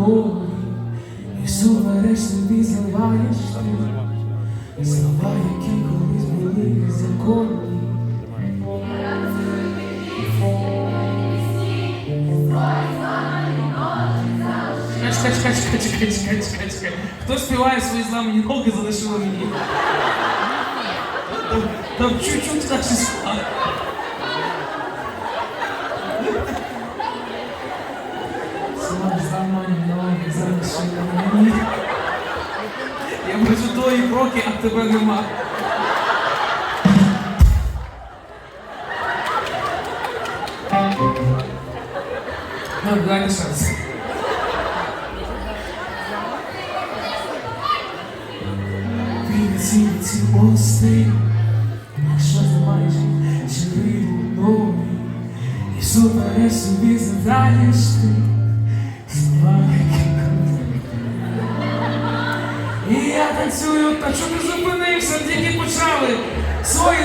ноги, і сувереш собі зливаєш ти слова, які колись були законні. Чекай, чекай, чекай, чекай, чекай, чекай. Хто співає свої зламані ноги, залишили мені? Там, чуть-чуть наші слова. Свої зламані ноги залишили мені. Я межу тої кроки, а тебе нема. Ну, дайте шанс. Вінці ці мости, якщо знаєш, чи вийду нові, і супере собі задаєш ти І я танцюю, та що ти зупинився, тільки почали. Свої